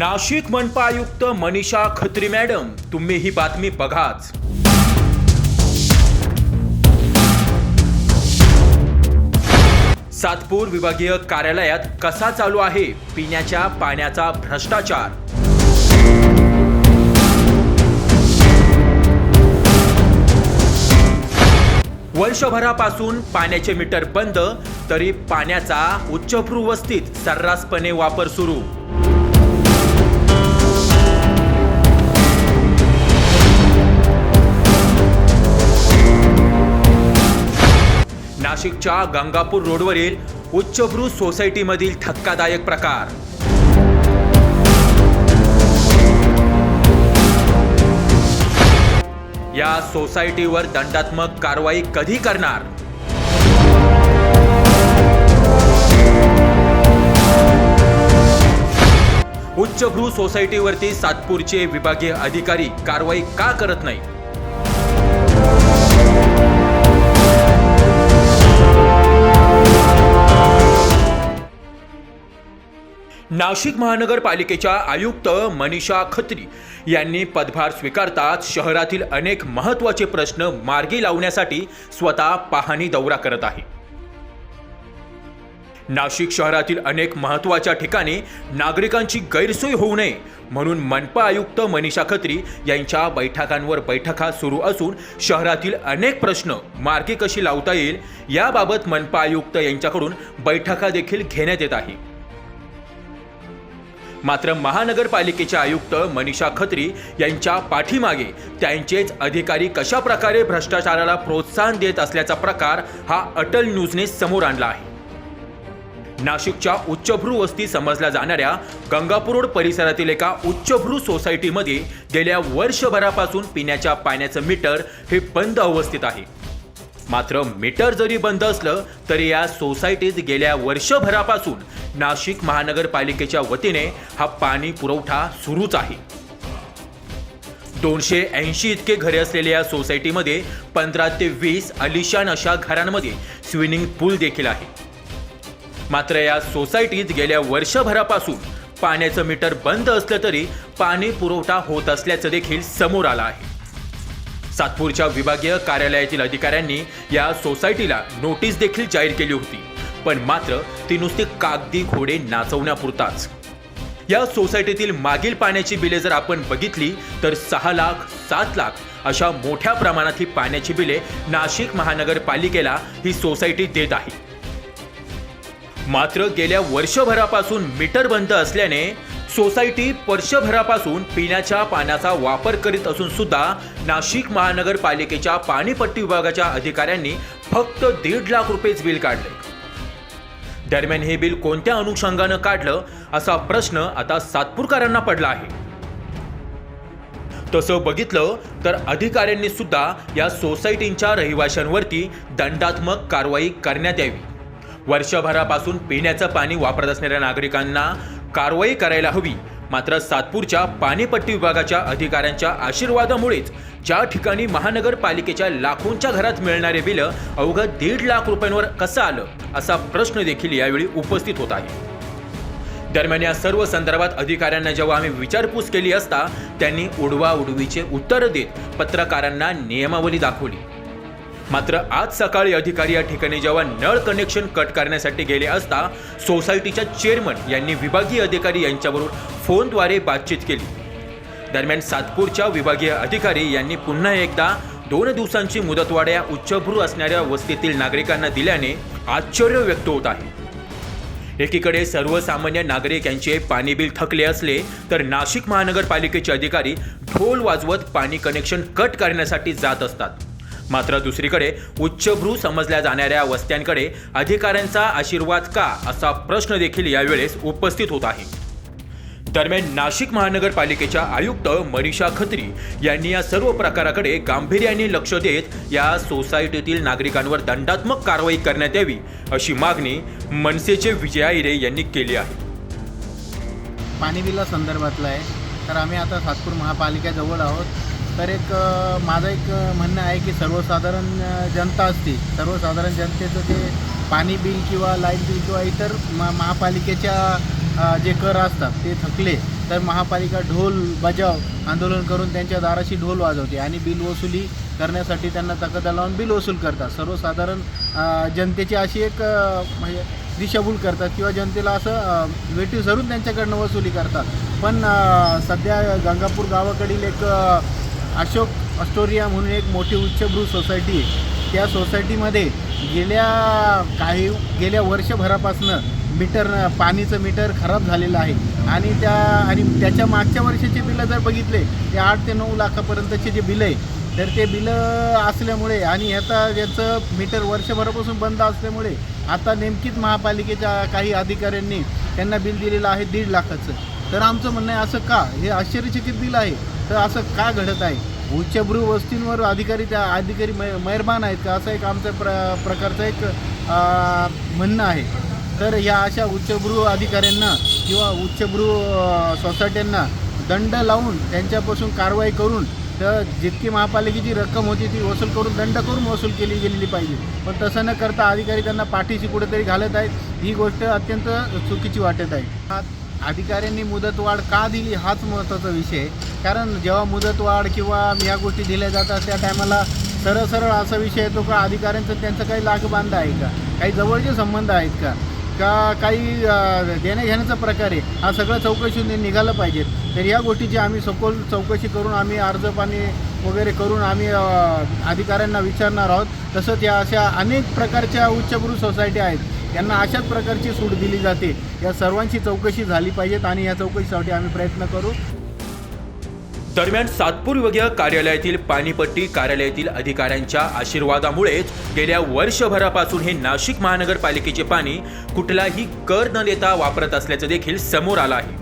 नाशिक मनपा आयुक्त मनीषा खत्री मॅडम तुम्ही ही बातमी बघाच. सातपूर विभागीय कार्यालयात कसा चालू आहे? पिण्याच्या पाण्याचा भ्रष्टाचार. वर्षभरापासून पाण्याचे मीटर बंद तरी पाण्याचा उच्चभ्रू वस्तीत सर्रासपणे वापर सुरू. नाशिकच्या गंगापूर रोडवरील उच्चभ्रू सोसायटीमधील धक्कादायक प्रकार. या सोसायटीवर दंडात्मक कारवाई कधी करणार? उच्चभ्रू सोसायटीवरती सातपूरचे विभागीय अधिकारी कारवाई का करत नाही नाशिक महानगरपालिकेच्या आयुक्त मनीषा खत्री यांनी पदभार स्वीकारताच शहरातील अनेक महत्त्वाचे प्रश्न मार्गी लावण्यासाठी स्वतः पाहणी दौरा करत आहे. नाशिक शहरातील अनेक महत्त्वाच्या ठिकाणी नागरिकांची गैरसोय होऊ नये म्हणून मनपा आयुक्त मनीषा खत्री यांच्या बैठकांवर बैठका सुरू असून शहरातील अनेक प्रश्न मार्गी कशी लावता येईल याबाबत मनपा आयुक्त यांच्याकडून बैठका देखील घेण्यात येत आहे. मात्र महानगरपालिकेचे आयुक्त मनीषा खत्री यांच्या पाठीमागे त्यांचेच अधिकारी कशा प्रकारे भ्रष्टाचाराला प्रोत्साहन देत असल्याचा प्रकार हा अटल न्यूजने समोर आणला आहे. नाशिकच्या उच्चभ्रू वस्ती समजल्या जाणाऱ्या गंगापूर रोड परिसरातील एका उच्चभ्रू सोसायटीमध्ये गेल्या वर्षभरापासून पिण्याच्या पाण्याचं मीटर हे बंद अवस्थेत आहे. मात्र मीटर जरी बंद असलं तरी या सोसायटीत गेल्या वर्षभरापासून नाशिक महानगरपालिकेच्या वतीने हा पाणी पुरवठा सुरूच आहे. दोनशे ऐंशी इतके घरे असलेल्या या सोसायटीमध्ये पंधरा ते वीस अलिशान अशा घरांमध्ये स्विमिंग पूल देखील आहे. मात्र या सोसायटीत गेल्या वर्षभरापासून पाण्याचं मीटर बंद असलं तरी पाणी पुरवठा होत असल्याचं देखील समोर आलं आहे. सातपूरच्या विभागीय कार्यालयातील अधिकाऱ्यांनी या सोसायटीला नोटीस देखील जाहीर केली होती. पण मात्र ती नुसती कागदी घोडे नाचवण्यापुरताच. या सोसायटीतील मागील पाण्याची बिले जर आपण बघितली तर सहा लाख सात लाख अशा मोठ्या प्रमाणात ही पाण्याची बिले नाशिक महानगरपालिकेला ही सोसायटी देत आहे. मात्र गेल्या वर्षभरापासून मीटर बंद असल्याने सोसायटी वर्षभरापासून पिण्याच्या पाण्याचा वापर करीत असून सुद्धा नाशिक महानगरपालिकेच्या पाणीपट्टी विभागाच्या अधिकाऱ्यांनी फक्त दीड लाख रुपयेच बिल काढले. दरम्यान हे बिल कोणत्या अनुषंगानं काढलं असा प्रश्न आता सातपूरकरांना पडला आहे. तसं बघितलं तर अधिकाऱ्यांनी सुद्धा या सोसायटींच्या रहिवाशांवरती दंडात्मक कारवाई करण्यात यावी. वर्षभरापासून पिण्याचं पाणी वापरत असणाऱ्या नागरिकांना कारवाई करायला हवी. मात्र सातपूरच्या पाणीपट्टी विभागाच्या अधिकाऱ्यांच्या आशीर्वादामुळेच ज्या ठिकाणी महानगरपालिकेच्या लाखोंच्या घरात मिळणारे बिल अवघं दीड लाख रुपयांवर कसं आलं असा प्रश्न देखील यावेळी उपस्थित होत आहे. दरम्यान या सर्व संदर्भात अधिकाऱ्यांना जेव्हा आम्ही विचारपूस केली असता त्यांनी उडवा उडवीचे उत्तर देत पत्रकारांना नियमावली दाखवली. मात्र आज सकाळी अधिकारी या ठिकाणी जेव्हा नळ कनेक्शन कट करण्यासाठी गेले असता सोसायटीच्या चेअरमन यांनी विभागीय अधिकारी यांच्याबरोबर फोनद्वारे बातचीत केली. दरम्यान सातपूरच्या विभागीय अधिकारी यांनी पुन्हा एकदा दोन दिवसांची मुदतवाड्या उच्चभ्रू असणाऱ्या वस्तीतील नागरिकांना दिल्याने आश्चर्य व्यक्त होत आहे. एकीकडे सर्वसामान्य नागरिक यांचे पाणी बिल थकले असले तर नाशिक महानगरपालिकेचे अधिकारी ढोल वाजवत पाणी कनेक्शन कट करण्यासाठी जात असतात. मात्र दुसरीकडे उच्चभ्रू समजल्या जाणाऱ्या वस्त्यांकडे अधिकाऱ्यांचा आशीर्वाद का असा प्रश्न देखील यावेळेस उपस्थित होत आहे. दरम्यान नाशिक महानगरपालिकेच्या आयुक्त मनीषा खत्री यांनी या सर्व प्रकाराकडे गांभीर्याने लक्ष देत या सोसायटीतील नागरिकांवर दंडात्मक कारवाई करण्यात यावी अशी मागणी मनसेचे विजया इरे यांनी केली आहे. पाणी बिला संदर्भातला आहे. तर आम्ही आता सातपूर महापालिकेजवळ आहोत. तर एक माझं एक म्हणणं आहे की सर्वसाधारण जनता असते सर्वसाधारण जनतेचं ते पाणी बिल किंवा लाइट बिल किंवा इतर मा महापालिकेच्या जे कर असतात ते थकले तर महापालिका ढोल बजाव आंदोलन करून त्यांच्या दाराशी ढोल वाजवते आणि बिल वसुली करण्यासाठी त्यांना तकदा लावून बिल वसूल करतात. सर्वसाधारण जनतेची अशी एक म्हणजे दिशाभूल करतात किंवा जनतेला असं वेटीव धरून त्यांच्याकडनं वसुली करतात. पण सध्या गंगापूर गावाकडील एक अशोक अस्टोरिया म्हणून एक मोठी उच्चभ्रू सोसायटी आहे. त्या सोसायटीमध्ये गेल्या काही गेल्या वर्षभरापासनं मीटर पाणीचं मीटर खराब झालेलं आहे. आणि त्या आणि त्याच्या मागच्या वर्षाचे बिलं जर बघितले ते आठ ते नऊ लाखापर्यंतचे जे बिलं आहे तर ते बिलं असल्यामुळे आणि ह्याचा याचं मीटर वर्षभरापासून बंद असल्यामुळे आता नेमकीच महापालिकेच्या काही अधिकाऱ्यांनी त्यांना बिल दिलेलं आहे दीड लाखाचं. तर आमचं म्हणणं आहे असं का? हे आश्चर्यचकित बिल आहे. तर असं का घडत आहे? उच्चभ्रू वस्तींवर अधिकारी त्या अधिकारी मै मेहरबान आहेत का? असं एक आमचं प्र प्रकारचं एक म्हणणं आहे. तर या अशा उच्चभ्रू अधिकाऱ्यांना किंवा उच्चभ्रू सोसायट्यांना दंड लावून त्यांच्यापासून कारवाई करून तर जितकी महापालिकेची रक्कम होती ती वसूल करून दंड करून वसूल केली गेलेली पाहिजे. पण तसं न करता अधिकारी त्यांना पाठीशी कुठेतरी घालत आहेत. ही गोष्ट अत्यंत चुकीची वाटत आहे. हा अधिकाऱ्यांनी मुदतवाढ का दिली हाच महत्त्वाचा विषय आहे. कारण जेव्हा मुदतवाढ किंवा या गोष्टी दिल्या जातात त्या टायमाला सरळ सरळ असा विषय येतो का अधिकाऱ्यांचं त्यांचं काही लागबांध आहे का? काही जवळचे संबंध आहेत का? का काही देण्याघेण्याचा प्रकार आहे? हा सगळं चौकशी निघालं पाहिजे. तर या गोष्टीची आम्ही सखोल चौकशी करून आम्ही अर्ज पाणी वगैरे करून आम्ही अधिकाऱ्यांना विचारणार आहोत. तसंच या अशा अनेक प्रकारच्या उच्चभ्रू सोसायटी आहेत. त्यांना अशाच प्रकारची सूट दिली जाते. या सर्वांची चौकशी झाली पाहिजेत आणि या चौकशीसाठी आम्ही प्रयत्न करू. दरम्यान सातपूर विभागीय कार्यालयातील पाणीपट्टी कार्यालयातील अधिकाऱ्यांच्या आशीर्वादामुळेच गेल्या वर्षभरापासून हे नाशिक महानगरपालिकेचे पाणी कुठलाही कर न देता वापरत असल्याचं देखील समोर आलं आहे.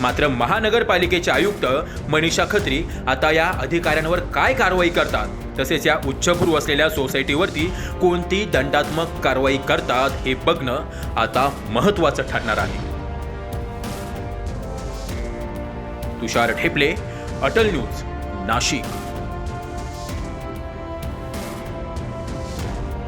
मात्र महानगरपालिकेचे आयुक्त मनीषा खत्री आता या अधिकाऱ्यांवर काय कारवाई करतात? तसेच या उच्चभ्रू असलेल्या सोसायटीवरती कोणती दंडात्मक कारवाई करतात हे बघणं आता महत्त्वाचं ठरणार आहे. तुषार ठेपले अटल न्यूज नाशिक.